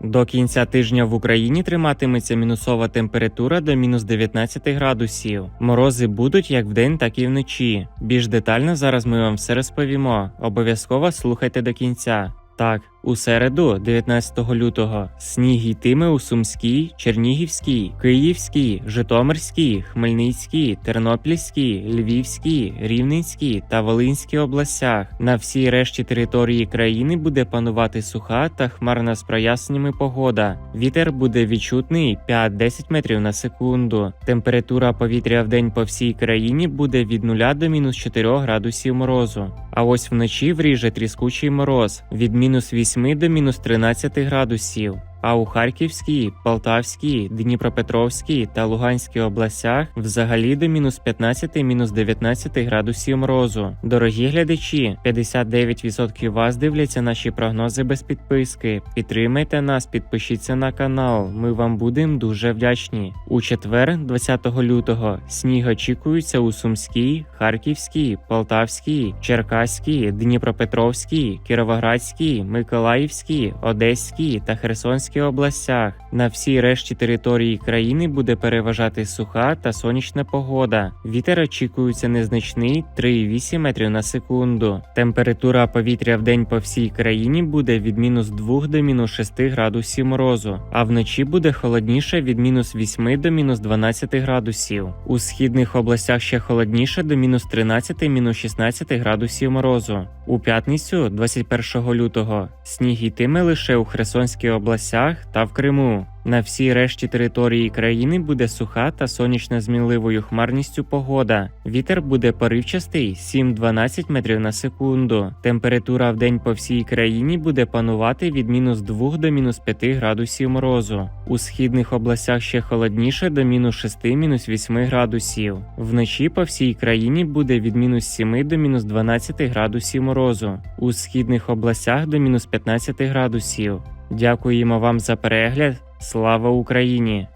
До кінця тижня в Україні триматиметься мінусова температура до мінус 19 градусів. Морози будуть як вдень, так і вночі. Більш детально зараз ми вам все розповімо. Обов'язково слухайте до кінця. Так, у середу, 19 лютого, сніг йтиме у Сумській, Чернігівській, Київській, Житомирській, Хмельницькій, Тернопільській, Львівській, Рівненській та Волинській областях. На всій решті території країни буде панувати суха та хмарна з проясненнями погода. Вітер буде відчутний 5-10 метрів на секунду. Температура повітря в день по всій країні буде від 0 до мінус 4 градусів морозу. А ось вночі вріже тріскучий мороз від мінус 8 до мінус 13 градусів. А у Харківській, Полтавській, Дніпропетровській та Луганській областях взагалі до мінус 15 мінус 19 градусів морозу. Дорогі глядачі, 59% вас дивляться наші прогнози без підписки. Підтримайте нас, підпишіться на канал. Ми вам будемо дуже вдячні. У четвер, 20 лютого, сніг очікується у Сумській, Харківській, Полтавській, Черкаській, Дніпропетровській, Кіровоградській, Миколаївській, Одеській та Херсонській областях. На всій решті території країни буде переважати суха та сонячна погода. Вітер очікується незначний 3,8 метрів на секунду. Температура повітря в день по всій країні буде від мінус 2 до мінус 6 градусів морозу, а вночі буде холодніше від мінус 8 до мінус 12 градусів. У східних областях ще холодніше до мінус 13 мінус 16 градусів морозу. У п'ятницю, 21 лютого, сніг йтиме лише у Херсонській областях та в Криму. На всій решті території країни буде суха та сонячна з мінливою хмарністю погода. Вітер буде поривчастий 7-12 метрів на секунду. Температура в день по всій країні буде панувати від мінус 2 до мінус 5 градусів морозу. У східних областях ще холодніше до мінус 6 мінус 8 градусів. Вночі по всій країні буде від мінус 7 до мінус 12 градусів морозу. У східних областях до мінус 15 градусів. Дякуємо вам за перегляд. Слава Україні!